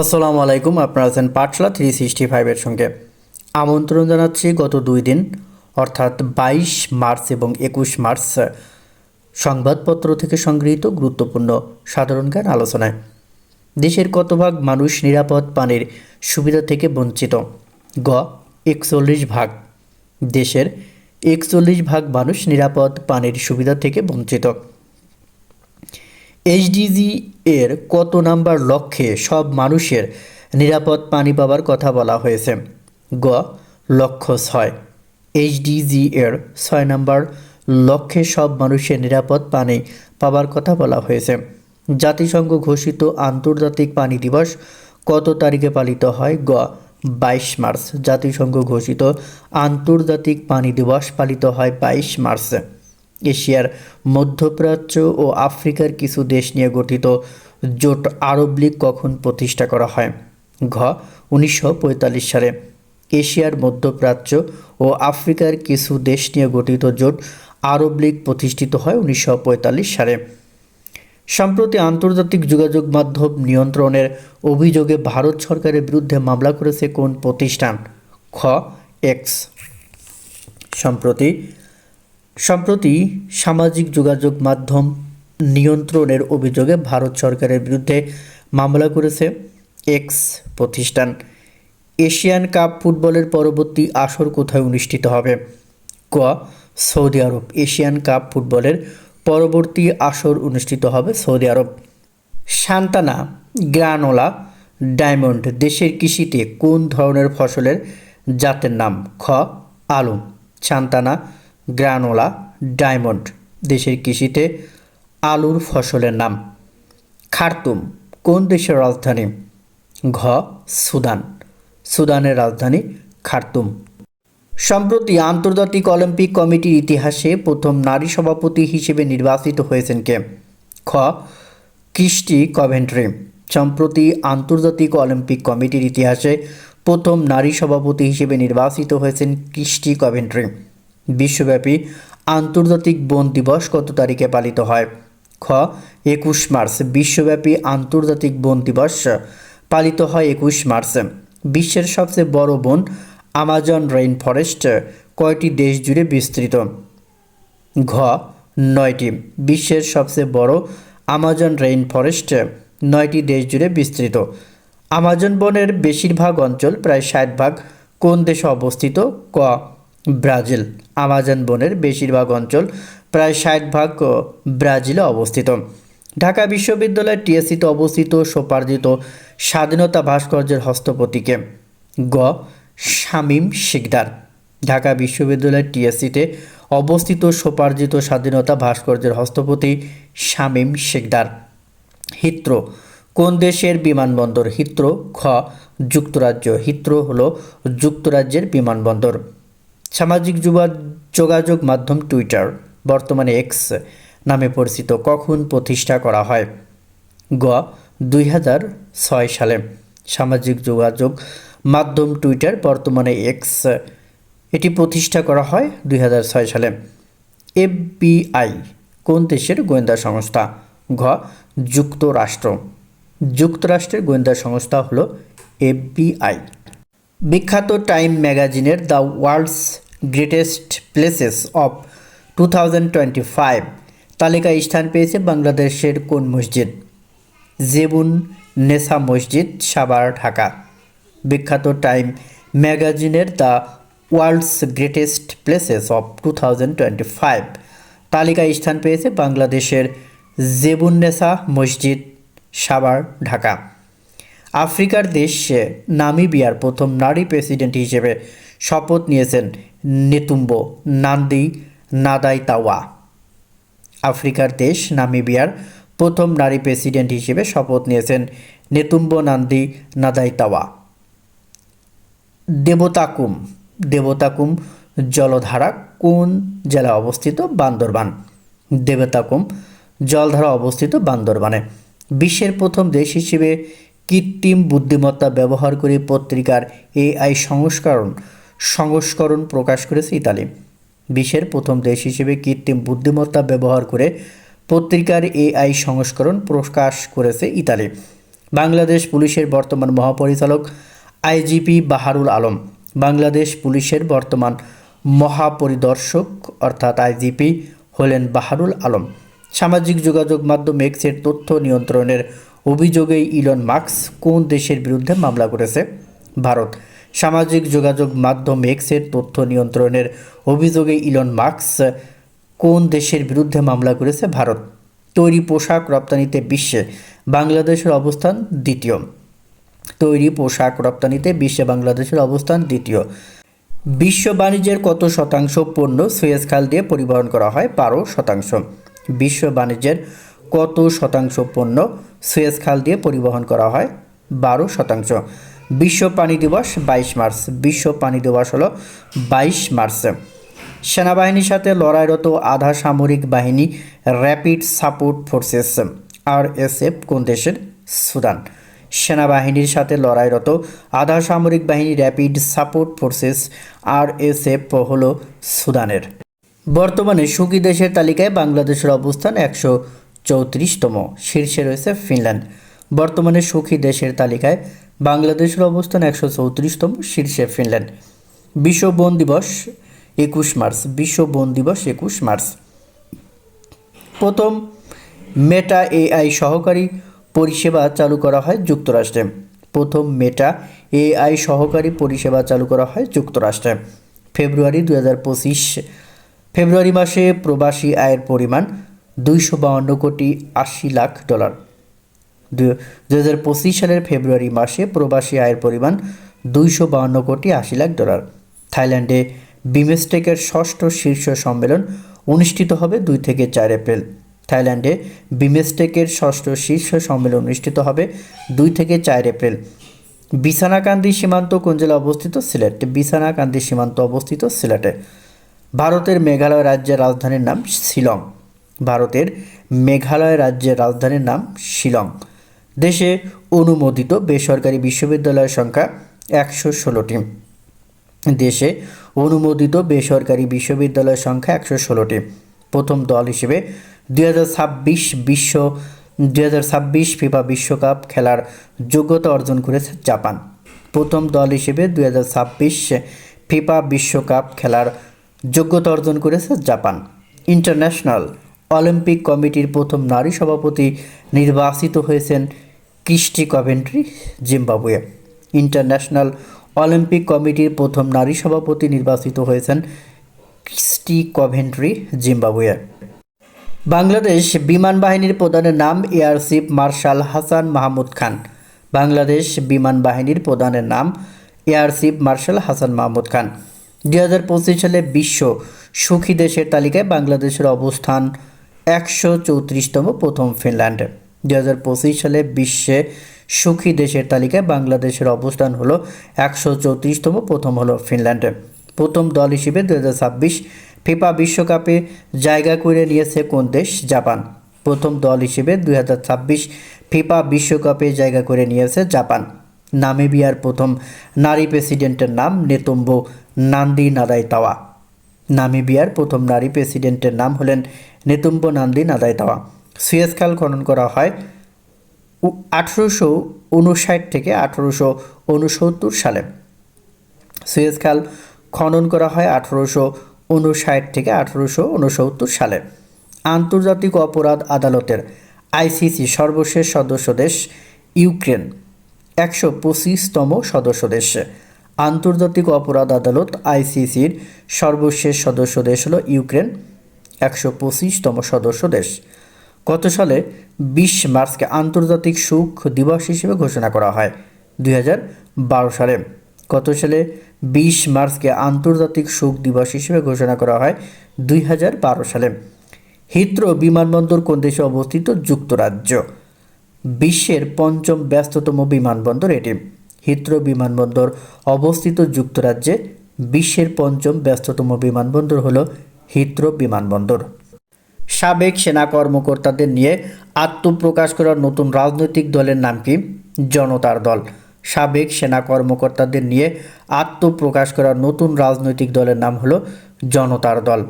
আসসালামু আলাইকুম, আপনারা আছেন পাঠশালা থ্রি সিক্সটি ফাইভের সঙ্গে। আমন্ত্রণ জানাচ্ছি গত দুই দিন, অর্থাৎ বাইশ মার্চ এবং একুশ মার্চ, সংবাদপত্র থেকে সংগৃহীত গুরুত্বপূর্ণ সাধারণ জ্ঞান আলোচনায়। দেশের কত ভাগ মানুষ নিরাপদ পানির সুবিধা থেকে বঞ্চিত? গ, একচল্লিশ ভাগ। দেশের একচল্লিশ ভাগ মানুষ নিরাপদ পানির সুবিধা থেকে বঞ্চিত। এইচডিজি এর কত নাম্বার লক্ষ্যে সব মানুষের নিরাপদ পানি পাওয়ার কথা বলা হয়েছে? গ, লক্ষ্য ছয়। এইচডিজি এর ছয় নাম্বার লক্ষ্যে সব মানুষের নিরাপদ পানি পাওয়ার কথা বলা হয়েছে। জাতিসংঘ ঘোষিত আন্তর্জাতিক পানি দিবস কত তারিখে পালিত হয়? গ, বাইশ মার্চ। জাতিসংঘ ঘোষিত আন্তর্জাতিক পানি দিবস পালিত হয় বাইশ মার্চ। এশিয়ার মধ্যপ্রাচ্য ও আফ্রিকার কিছু দেশ নিয়ে গঠিত জোট আরব লীগ কখন প্রতিষ্ঠা করা হয়? ঘ, উনিশশো পঁয়তাল্লিশ সালে। এশিয়ার মধ্যপ্রাচ্য ও আফ্রিকার কিছু দেশ নিয়ে গঠিত জোট আরব লীগ প্রতিষ্ঠিত হয় উনিশশো পঁয়তাল্লিশ সালে। সম্প্রতি আন্তর্জাতিক যোগাযোগ মাধ্যম নিয়ন্ত্রণের অভিযোগে ভারত সরকারের বিরুদ্ধে মামলা করেছে কোন প্রতিষ্ঠান? খ, এক্স। সম্প্রতি সম্প্রতি সামাজিক যোগাযোগ মাধ্যম নিয়ন্ত্রণের অভিযোগে ভারত সরকারের বিরুদ্ধে মামলা করেছে এক্স প্রতিষ্ঠান। এশিয়ান কাপ ফুটবলের পরবর্তী আসর কোথায় অনুষ্ঠিত হবে? ক. সৌদি আরব। এশিয়ান কাপ ফুটবলের পরবর্তী আসর অনুষ্ঠিত হবে সৌদি আরব। সান্তানা, গ্রানোলা, ডায়মন্ড দেশের কৃষিতে কোন ধরনের ফসলের জাতের নাম? খ. আলু। সান্তানা গ্রানোলা, ডায়মন্ড, দেশের কৃষিতে আলুর ফসলের নাম। খার্তুম, কোন দেশের রাজধানী? ঘ, সুদান। সুদানের রাজধানী খার্তুম। সম্প্রতি আন্তর্জাতিক অলিম্পিক কমিটির ইতিহাসে প্রথম নারী সভাপতি হিসেবে নির্বাচিত হয়েছেন কে? খ কৃষ্টি কভেন্ট্রি। সম্প্রতি আন্তর্জাতিক অলিম্পিক কমিটির ইতিহাসে প্রথম নারী সভাপতি হিসেবে নির্বাচিত হয়েছেন কৃষ্টি কভেন্ট্রি। বিশ্বব্যাপী আন্তর্জাতিক বন দিবস কত তারিখে পালিত হয়? খ, একুশ মার্চ, বিশ্বব্যাপী আন্তর্জাতিক বন দিবস পালিত হয় একুশ মার্চ। বিশ্বের সবচেয়ে বড় বন আমাজন রেইন ফরেস্ট কয়টি দেশ জুড়ে বিস্তৃত? ঘ, নয়টি, বিশ্বের সবচেয়ে বড় আমাজন রেইন ফরেস্ট নয়টি দেশ জুড়ে বিস্তৃত। আমাজন বনের বেশিরভাগ অঞ্চল প্রায় ষাট ভাগ কোন দেশে অবস্থিত? ক ব্রাজিল, আমাজন বনের বেশিরভাগ অঞ্চল প্রায় ষাট ভাগ ব্রাজিলে অবস্থিত। ঢাকা বিশ্ববিদ্যালয়ের টিএসসিতে অবস্থিত সোপার্জিত স্বাধীনতা ভাস্কর্যের হস্তপতিকে গ. শামীম শিকদার। ঢাকা বিশ্ববিদ্যালয়ের টিএসসিতে অবস্থিত সোপার্জিত স্বাধীনতা ভাস্কর্যের হস্তপতি শামীম শিকদার। হিত্র। কোন দেশের বিমানবন্দর? হিত্র। খ. যুক্তরাজ্য। হিত্র হল যুক্তরাজ্যের বিমানবন্দর। সামাজিক যুবা যোগাযোগ মাধ্যম টুইটার, বর্তমানে এক্স নামে পরিচিত, কখন প্রতিষ্ঠা করা হয়? গ, দুই হাজার ছয় সালে। সামাজিক যোগাযোগ মাধ্যম টুইটার, বর্তমানে এক্স এটি প্রতিষ্ঠা করা হয় দুই হাজার ছয় সালে। এফবিআই, কোন দেশের গোয়েন্দা সংস্থা? ঘ, যুক্তরাষ্ট্র। যুক্তরাষ্ট্রের গোয়েন্দা সংস্থা হল এফবিআই। বিখ্যাত টাইম ম্যাগাজিনের the world's greatest places of two thousand twenty five তালিকায় স্থান পেয়েছে বাংলাদেশের কোন মসজিদ? জেবুন নেসা মসজিদ, সাভার, ঢাকা। বিখ্যাত টাইম ম্যাগাজিনের the world's greatest places of two thousand twenty five তালিকায় স্থান পেয়েছে বাংলাদেশের জেবুন্নেসা মসজিদ, সাভার, ঢাকা। আফ্রিকার দেশ নামিবিয়ার প্রথম নারী প্রেসিডেন্ট হিসেবে শপথ নিয়েছেন নেতুম্বো নান্দি নাদাইতাওয়া। আফ্রিকার দেশ নামিবিয়ার প্রথম নারী প্রেসিডেন্ট হিসেবে শপথ নিয়েছেন নেতুম্বো নান্দি নাদাইতাওয়া। দেবতাকুম দেবতাকুম জলধারা কোন জেলা অবস্থিত? বান্দরবান। দেবতাকুম জলধারা অবস্থিত বান্দরবানে। বিশ্বের প্রথম দেশ হিসেবে কৃত্রিম বুদ্ধিমত্তা ব্যবহার করে পত্রিকার এআই সংস্করণ সংস্করণ প্রকাশ করেছে ইতালি। বিশ্বের প্রথম দেশ হিসেবে কৃত্রিম বুদ্ধিমত্তা ব্যবহার করে পত্রিকার এআই সংস্করণ প্রকাশ করেছে ইতালি। বাংলাদেশ পুলিশের বর্তমান মহাপরিচালক আইজিপি বাহারুল আলম, বাংলাদেশ পুলিশের বর্তমান মহাপরিদর্শক অর্থাৎ আইজিপি হলেন বাহারুল আলম। সামাজিক যোগাযোগ মাধ্যম এক্সের তথ্য নিয়ন্ত্রণের অভিযোগে ইলন মার্কস কোন দেশের বিরুদ্ধে মামলা করেছে? ভারত। সামাজিক যোগাযোগ মাধ্যম এক্সের তথ্য নিয়ন্ত্রণের অভিযোগে ইলন মার্কস কোন দেশের বিরুদ্ধে মামলা করেছে ভারত? তৈরি পোশাক রপ্তানিতে বিশ্বে, বাংলাদেশের অবস্থান দ্বিতীয়। তৈরি পোশাক রপ্তানিতে বিশ্বে, বাংলাদেশের অবস্থান দ্বিতীয়। বিশ্ব বাণিজ্যের কত শতাংশ পণ্য সুয়েজ খাল দিয়ে পরিবহন করা হয়? বারো শতাংশ। বিশ্ব বাণিজ্যের কত শতাংশ পণ্য সুয়েজ খাল দিয়ে পরিবহন করা হয়? বারো শতাংশ। বিশ্ব পানি দিবস বাইশ মার্চ। বিশ্ব পানি দিবস হলো বাইশ মার্চ। সেনাবাহিনীর সাথে লড়াইরত আধা সামরিক বাহিনী র্যাপিড সাপোর্ট ফোর্সেস আরএসএফ কোন দেশের? সুদান। সেনাবাহিনীর সাথে লড়াইরত আধা সামরিক বাহিনী র্যাপিড সাপোর্ট ফোর্সেস আরএসএফ হল সুদানের। বর্তমানে সুখী দেশের তালিকায় বাংলাদেশের অবস্থান একশো চৌত্রিশতম। শীর্ষে রয়েছে ফিনল্যান্ড। বর্তমানে সুখী দেশের তালিকায় বাংলাদেশের অবস্থান একশো চৌত্রিশতম শীর্ষে ফিনল্যান্ড। বিশ্ব বন দিবস একুশ মার্চ, বিশ্ব বন দিবস একুশ মার্চ। প্রথম মেটা এআই সহকারী পরিষেবা চালু করা হয় যুক্তরাষ্ট্রে। প্রথম মেটা এআই সহকারী পরিষেবা চালু করা হয় যুক্তরাষ্ট্রে। ফেব্রুয়ারি দু পঁচিশ, ফেব্রুয়ারি মাসে প্রবাসী আয়ের পরিমাণ দুইশো বাউন্ন কোটি আশি লাখ ডলার। দু হাজার পঁচিশ সালের ফেব্রুয়ারি মাসে প্রবাসী আয়ের পরিমাণ দুইশো বাউন্ন কোটি আশি লাখ ডলার। থাইল্যান্ডে বিমস্টেকের ষষ্ঠ শীর্ষ সম্মেলন অনুষ্ঠিত হবে দুই থেকে চার এপ্রিল। থাইল্যান্ডে বিমস্টেকের ষষ্ঠ শীর্ষ সম্মেলন অনুষ্ঠিত হবে দুই থেকে চার এপ্রিল। বিছানাকান্দি সীমান্ত কোন জেলা অবস্থিত সিলেট। বিছানাকান্দি সীমান্ত অবস্থিত সিলেটে। ভারতের মেঘালয় রাজ্যের রাজধানীর নাম শিলং। ভারতের মেঘালয় রাজ্যের রাজধানীর নাম শিলং। দেশে অনুমোদিত বেসরকারি বিশ্ববিদ্যালয়ের সংখ্যা একশো ষোলোটি। দেশে অনুমোদিত বেসরকারি বিশ্ববিদ্যালয়ের সংখ্যা একশো ষোলোটি। প্রথম দল হিসেবে দুই বিশ্ব, দুই হাজার ছাব্বিশ ফিফা বিশ্বকাপ খেলার যোগ্যতা অর্জন করেছে জাপান। প্রথম দল হিসেবে দুই হাজার ছাব্বিশ ফিফা বিশ্বকাপ খেলার যোগ্যতা অর্জন করেছে জাপান। ইন্টারন্যাশনাল অলিম্পিক কমিটির প্রথম নারী সভাপতি নির্বাচিত হয়েছেন Kirsty Coventry Zimbabwe. International Olympic কমিটির প্রথম নারী সভাপতি নির্বাচিত হয়েছেন ক্রিস্টি কভেন্ট্রি জিম্বাবুয়ে। বাংলাদেশ বিমান বাহিনীর প্রধানের নাম air chief marshal Hasan Mahmud Khan. Bangladesh বিমান বাহিনীর প্রধানের নাম air chief marshal Hasan Mahmud Khan. দুই হাজার পঁচিশ সালে বিশ্ব সুখী দেশের তালিকায় বাংলাদেশের অবস্থান একশো চৌত্রিশতম প্রথম ফিনল্যান্ড। দুই হাজার পঁচিশ সালে বিশ্বে সুখী দেশের তালিকায় বাংলাদেশের অবস্থান হলো একশো চৌত্রিশতম, প্রথম হলো ফিনল্যান্ডে। প্রথম দল হিসেবে দু হাজার ছাব্বিশ ফিফা বিশ্বকাপে জায়গা করে নিয়েছে কোন দেশ? জাপান। প্রথম দল হিসেবে দুই হাজার ছাব্বিশ ফিফা বিশ্বকাপে জায়গা করে নিয়েছে জাপান। নামিবিয়ার প্রথম নারী প্রেসিডেন্টের নাম নেতম্বো নান্দি নাদাইতাওয়া নামিবিয়ার প্রথম নারী প্রেসিডেন্টের নাম হলেন নেতুম্বো নান্দি নাদাইতাওয়া সুয়েজ খাল খনন করা হয় আঠেরোশো উনষাট থেকে আঠেরোশো উনসত্তর সালে। সুয়েজ খাল খনন করা হয় আঠেরোশো উনষাট থেকে আঠেরোশো উনসত্তর সালে। আন্তর্জাতিক অপরাধ আদালতের আইসিসি সর্বশেষ সদস্য দেশ ইউক্রেন, একশো পঁচিশতম সদস্য দেশ। আন্তর্জাতিক অপরাধ আদালত আইসিসির সর্বশেষ সদস্য দেশ হল ইউক্রেন, একশো পঁচিশতম সদস্য দেশ। গত সালে বিশ মার্চকে আন্তর্জাতিক সুখ দিবস হিসেবে ঘোষণা করা হয়, দুই হাজার বারো সালে। গত সালে বিশ মার্চকে আন্তর্জাতিক সুখ দিবস হিসেবে ঘোষণা করা হয়, দুই হাজার বারো সালে। হিথ্রো বিমানবন্দর কোন দেশে অবস্থিত? যুক্তরাজ্য। বিশ্বের পঞ্চম ব্যস্ততম বিমানবন্দর এটি। হিথ্রো বিমানবন্দর অবস্থিত যুক্তরাজ্যে বিশ্বের পঞ্চম ব্যস্ততম বিমানবন্দর হল হিথ্রো বিমানবন্দর। সাবেক সেনা কর্মকর্তাদের নিয়ে আত্মপ্রকাশ করার নতুন রাজনৈতিক দলের নাম কি? জনতার দল। সাবেক সেনা কর্মকর্তাদের নিয়ে আত্মপ্রকাশ করার নতুন রাজনৈতিক দলের নাম হলো জনতার দল।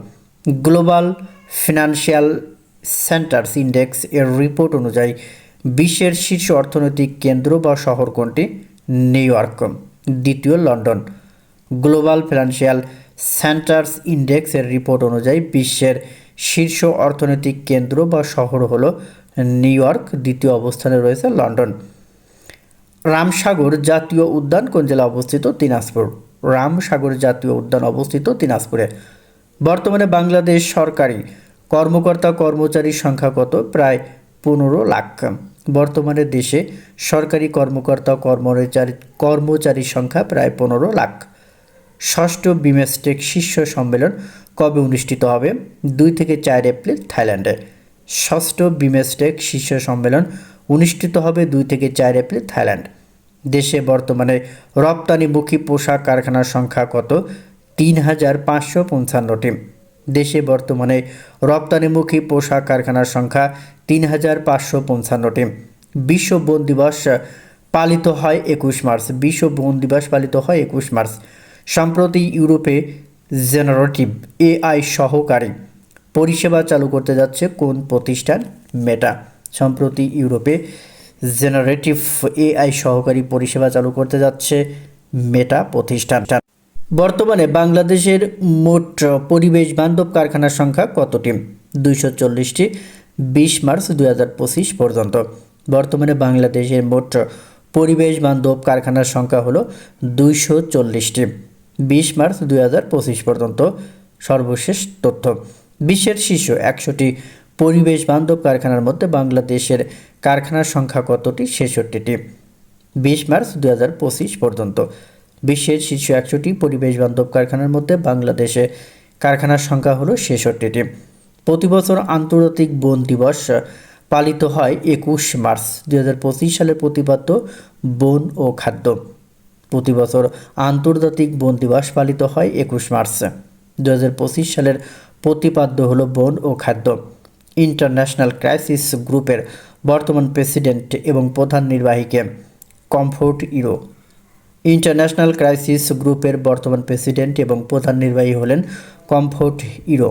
গ্লোবাল ফিনান্সিয়াল সেন্টার্স ইন্ডেক্স এর রিপোর্ট অনুযায়ী, বিশ্বের শীর্ষ অর্থনৈতিক কেন্দ্র বা শহর কোনটি? New York. দ্বিতীয়, লন্ডন। গ্লোবাল ফিনান্সিয়াল সেন্টার্স ইন্ডেক্সের রিপোর্ট অনুযায়ী, বিশ্বের শীর্ষ অর্থনৈতিক কেন্দ্র বা শহর হলো নিউ ইয়র্ক, দ্বিতীয় অবস্থানে রয়েছে লন্ডন। রামসাগর জাতীয় উদ্যান কোন জেলা অবস্থিত? দিনাজপুর। রামসাগর জাতীয় উদ্যান অবস্থিত দিনাজপুরে। বর্তমানে বাংলাদেশ সরকারি কর্মকর্তা কর্মচারীর সংখ্যা কত? প্রায় পনেরো লাখ। বর্তমানে দেশে সরকারি কর্মকর্তা কর্মচারী, কর্মচারীর সংখ্যা প্রায় পনেরো লাখ। ষষ্ঠ বিমেস্টেক শীর্ষ সম্মেলন কবে অনুষ্ঠিত হবে? দুই থেকে চার এপ্রিল, থাইল্যান্ডে। ষষ্ঠ বিমেস্টেক শীর্ষ সম্মেলন অনুষ্ঠিত হবে দুই থেকে চার এপ্রিল, থাইল্যান্ড। দেশে বর্তমানে রপ্তানিমুখী পোশাক কারখানার সংখ্যা কত? তিন হাজার পাঁচশো পঞ্চান্নটি। দেশে বর্তমানে রপ্তানিমুখী পোশাক কারখানার সংখ্যা তিন হাজার পাঁচশো পঞ্চান্নটি। বিশ্ব বন দিবস পালিত হয় একুশ মার্চ। বিশ্ব বন দিবস পালিত হয় একুশ মার্চ। সম্প্রতি ইউরোপে জেনারেটিভ এআই সহকারী পরিষেবা চালু করতে যাচ্ছে কোন প্রতিষ্ঠান? মেটা। সম্প্রতি ইউরোপে জেনারেটিভ এআই সহকারী পরিষেবা চালু করতে যাচ্ছে মেটা প্রতিষ্ঠান। বর্তমানে বাংলাদেশের মোট পরিবেশ বান্ধব কারখানার সংখ্যা কতটি? দুইশো চল্লিশটি, বিশ মার্চ দুই পর্যন্ত। বর্তমানে বাংলাদেশের মোট পরিবেশ বান্ধব কারখানার সংখ্যা হলো দুইশো চল্লিশটি। বিশ মার্চ দুই হাজার পঁচিশ পর্যন্ত সর্বশেষ তথ্য। বিশ্বের শীর্ষ একশোটি পরিবেশ বান্ধব কারখানার মধ্যে বাংলাদেশের কারখানার সংখ্যা কতটি? ছেষট্টিটি। বিশ মার্চ দুই হাজার পঁচিশ পর্যন্ত বিশ্বের শীর্ষ একশোটি পরিবেশ বান্ধব কারখানার মধ্যে বাংলাদেশে কারখানার সংখ্যা হলো ছেষট্টিটি। প্রতি বছর আন্তর্জাতিক বন দিবস পালিত হয় একুশ মার্চ দুই হাজার পঁচিশ সালের প্রতিপাদ্য বন ও খাদ্য। প্রতি বছর আন্তর্জাতিক বন দিবস পালিত হয় একুশ মার্চ। দু পঁচিশ সালের প্রতিপাদ্য হল বন ও খাদ্য। ইন্টারন্যাশনাল ক্রাইসিস গ্রুপের বর্তমান প্রেসিডেন্ট এবং প্রধান নির্বাহীকে কমফোর্ট ইরো। ইন্টারন্যাশনাল ক্রাইসিস গ্রুপের বর্তমান প্রেসিডেন্ট এবং প্রধান নির্বাহী হলেন কমফোর্ট ইরো।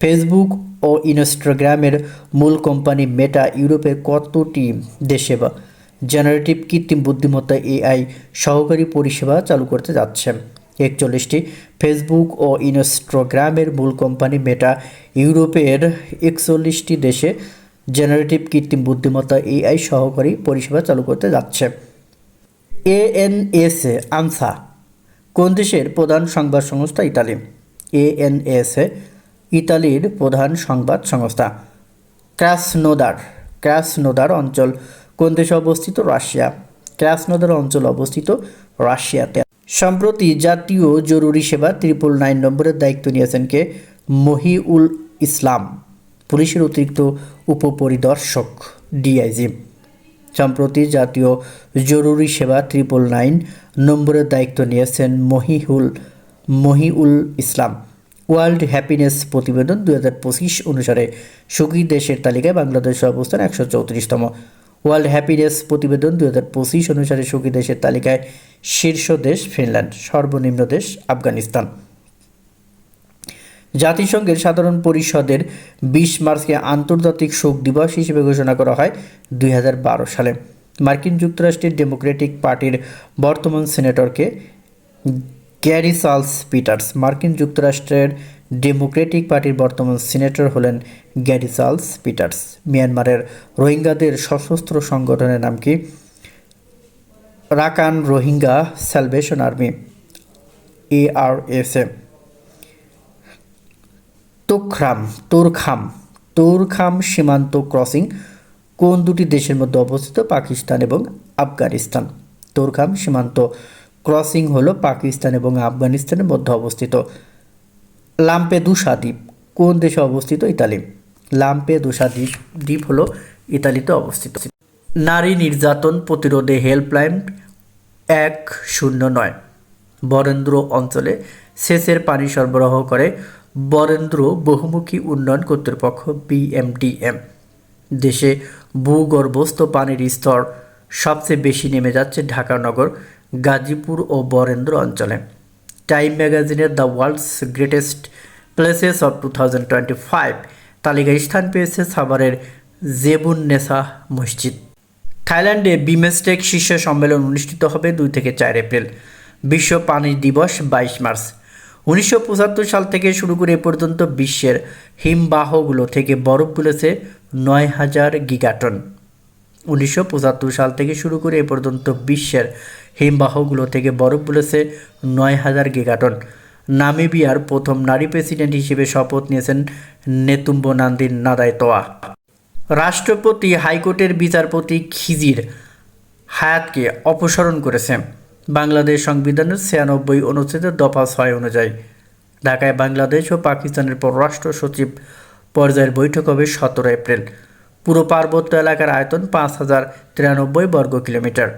ফেসবুক ও ইনস্টাগ্রামের মূল কোম্পানি মেটা ইউরোপের কতটি দেশে বা জেনারেটিভ কৃত্রিম বুদ্ধিমত্তা এআই সহকারী পরিষেবা চালু করতে যাচ্ছে। একচল্লিশটি ফেসবুক ও ইনস্টাগ্রামের মূল কোম্পানি মেটা ইউরোপের একচল্লিশটি দেশে জেনারেটিভ কৃত্রিম বুদ্ধিমত্তা এআই সহকারী পরিষেবা চালু করতে যাচ্ছে। এএনএসএ আনসা, কোন দেশের প্রধান সংবাদ সংস্থা ইতালি? এএনএসএ ইতালির প্রধান সংবাদ সংস্থা, ক্রাসনোদার ক্রাসনোদার অঞ্চল কোন দেশে অবস্থিত? রাশিয়া। ক্রাসনোদার অঞ্চল অবস্থিত রাশিয়াতে। সম্প্রতি জাতীয় জরুরি সেবা ত্রিপুল নাইন নম্বরের দায়িত্ব নিয়েছেন কে? মহিউল ইসলাম, পুলিশের অতিরিক্ত উপপরিদর্শক, ডিআইজি। সম্প্রতি জাতীয় জরুরি সেবা ত্রিপল নাইন নম্বরের দায়িত্ব নিয়েছেন মহিহুল মহিউল ইসলাম। ওয়ার্ল্ড হ্যাপিনেস প্রতিবেদন দুই হাজার পঁচিশ অনুসারে সুখী দেশের তালিকায় বাংলাদেশের অবস্থান একশো চৌত্রিশতম। ওয়ার্ল্ড হ্যাপিনেস প্রতিবেদন দুই হাজার পঁচিশ অনুসারে সুখী দেশের তালিকায় শীর্ষ দেশ ফিনল্যান্ড, সর্বনিম্ন দেশ আফগানিস্তান। জাতিসংঘের সাধারণ পরিষদের বিশ মার্চকে আন্তর্জাতিক শোক দিবস হিসেবে ঘোষণা করা হয় দুই হাজার বারো সালে। মার্কিন যুক্তরাষ্ট্রের ডেমোক্রেটিক পার্টির বর্তমান সিনেটরকে গ্যারি চার্লস পিটার্স, মার্কিন যুক্তরাষ্ট্রের ডেমোক্রেটিক পার্টির বর্তমান সিনেটর হলেন গ্যারি চার্লস পিটার্স। মিয়ানমারের রোহিঙ্গাদের সশস্ত্র সংগঠনের নাম কি? Arakan Rohingya salvation army ARSA Torkham Torkham Torkham সীমান্ত ক্রসিং কোন দুটি দেশের মধ্যে অবস্থিত? পাকিস্তান এবং আফগানিস্তান। তোরখাম সীমান্ত ক্রসিং হলো পাকিস্তান এবং আফগানিস্তানের মধ্যে অবস্থিত। লাম্পেদুসা দ্বীপ, কোন দেশে অবস্থিত? ইতালি। লাম্পেদুসা দ্বীপ দ্বীপ হল ইতালিতে অবস্থিত। নারী নির্যাতন প্রতিরোধে হেল্পলাইন এক শূন্য নয়। বরেন্দ্র অঞ্চলে সেচের পানি সরবরাহ করে বরেন্দ্র বহুমুখী উন্নয়ন কর্তৃপক্ষ, বিএমডিএম। দেশে ভূগর্ভস্থ পানির স্তর সবচেয়ে বেশি নেমে যাচ্ছে ঢাকা নগর গাজীপুর ও বরেন্দ্র অঞ্চলে। টাইম ম্যাগাজিনের the world's greatest places of two thousand twenty five তালিকায় স্থান পেয়েছে সাভারের জেবুন নেসা মসজিদ। থাইল্যান্ডে বিমেস্টেক শীর্ষ সম্মেলন অনুষ্ঠিত হবে দুই থেকে চার এপ্রিল, বিশ্ব পানি দিবস বাইশ মার্চ। উনিশশো পঁচাত্তর সাল থেকে শুরু করে এ পর্যন্ত বিশ্বের হিমবাহগুলো থেকে বরফ গুলেছে নয় হাজার গিগাটন। উনিশশো পঁচাত্তর সাল থেকে শুরু করে এ পর্যন্ত বিশ্বের হিমবাহগুলো থেকে বরফ গুলেছে নয় হাজার গিগাটন। নামিবিয়ার প্রথম নারী প্রেসিডেন্ট হিসেবে শপথ নিয়েছেন নেতুম্ব নান্দিন নাদায়তোয়া রাষ্ট্রপতি হাইকোর্টের বিচারপতি খিজির হায়াতকে অপসারণ করেছে। বাংলাদেশ সংবিধানের ছিয়ানব্বই অনুচ্ছেদের দফা ছয় অনুযায়ী। ঢাকায় বাংলাদেশ ও পাকিস্তানের পররাষ্ট্র সচিব পর্যায়ের বৈঠক হবে সতেরো এপ্রিল। পুরো পার্বত্য এলাকার আয়তন পাঁচ হাজার তিরানব্বই বর্গ কিলোমিটার।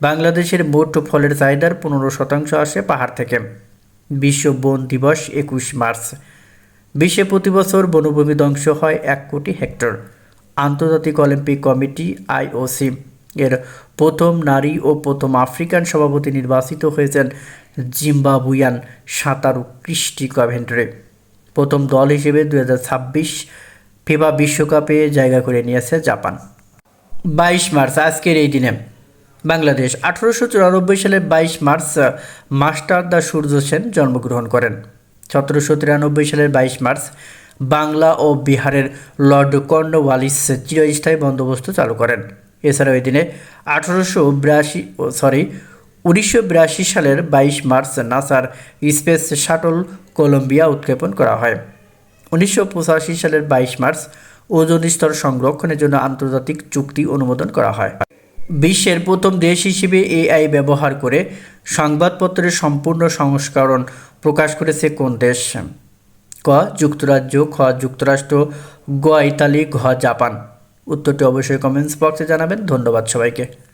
বাংলাদেশের মোট ফলের চাহিদার পনেরো শতাংশ আসে পাহাড় থেকে। বিশ্ব বন দিবস একুশ মার্চ। বিশ্বে প্রতি বছর বনভূমি ধ্বংস হয় এক কোটি হেক্টর। আন্তর্জাতিক অলিম্পিক কমিটি আইওসি। এর প্রথম নারী ও প্রথম আফ্রিকান সভাপতি নির্বাচিত হয়েছেন জিম্বাবুয়ান সাঁতারু ক্রিস্টি কভেন্ট্রে। প্রথম দল হিসেবে দু হাজার ছাব্বিশ ফিফা বিশ্বকাপে জায়গা করে নিয়েছে জাপান। বাইশ মার্চ, আজকের এই দিনে বাংলাদেশ আঠারোশো চুরানব্বই সালে বাইশ মার্চ মাস্টার দা সূর্য সেন জন্মগ্রহণ করেন। সতেরোশো তিরানব্বই সালের বাইশ মার্চ, বাংলা ও বিহারের লর্ড কর্নওয়ালিস চিরস্থায়ী বন্দোবস্ত চালু করেন। এছাড়াও এই দিনে আঠারোশো বিরাশি সরি উনিশশো বিরাশি সালের বাইশ মার্চ, নাসার স্পেস শাটল, কলম্বিয়া উৎক্ষেপণ করা হয়। উনিশশো পঁচাশি সালের বাইশ মার্চ ওজন স্তর সংরক্ষণের জন্য আন্তর্জাতিক চুক্তি অনুমোদন করা হয়। বিশ্বের প্রথম দেশ হিসেবে এআই ব্যবহার করে সংবাদপত্রের সম্পূর্ণ সংস্করণ প্রকাশ করেছে কোন দেশ? ক, যুক্তরাজ্য, খ, যুক্তরাষ্ট্র, গ, ইতালি, ঘ, জাপান। উত্তরটি অবশ্যই কমেন্টস বক্সে জানাবেন। ধন্যবাদ সবাইকে।